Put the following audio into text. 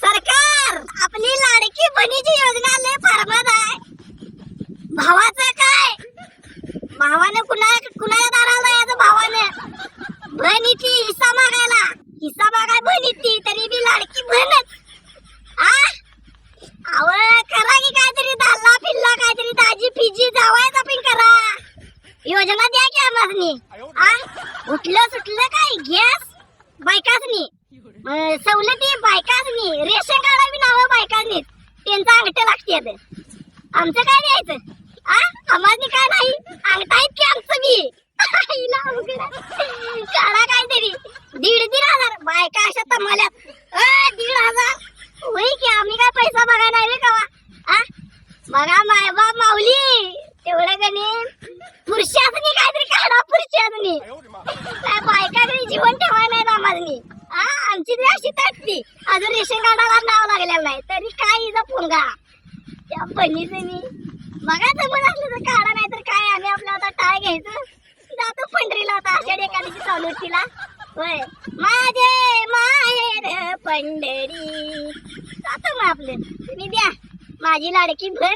सरकार आपली लाडकी बहिणीची योजना लय फार्मात आहे. भावाचं काय? भावाने कुणा कुणाच्या दाराला यायचं भावाने? बहिणीची हिस्सा मागायला. हिस्सा मागाय बहिणीची तरी बी लाडकी बहीणच. आ? अव करा की काहीतरी दाल्ला फिल्ला काहीतरी दाजी फिजी जावायचा पिन करा. योजना द्या की आम्हासनी. उठलं सुटलं काय? गॅस? बायकासनी. सवलती बायकासनी. रेशन कार्ड बी नाव बायकासनी त्यांचा अंगठा लागते आमचं काय द्यायचं? आ? आम्हाला काय नाही? अंगठा आहेत की आमचं बी? आईला काढा काहीतरी दीड दीड हजार. बायका अशा तमाल्यात. अ, दीड हजार. होई की आम्ही काय पैसा बघा नाही रे कवा. आ? बघा माय बाप माऊली. तेवढं गणे पुरुषासनी काहीतरी काढा पुरुषासनी. काय बायका घरी जीवन ठेवाय नाही आम्हाला हा आमची तरी अशी तटती अजून रेशन कार्डाला नाव लागलेलं नाही. तरी काय हिचा पोंगा त्या बहिणीचं मी बघा जमत असलं तर काढा नाही तर काय? आम्ही आपलं आता टाय घ्यायचं. जातो पंढरीला आता आषाढी एकादशी चालू तिला होय. माझे माहेर पंढरी. जातो मग आपलं. तुम्ही द्या. माझी लाडकी भर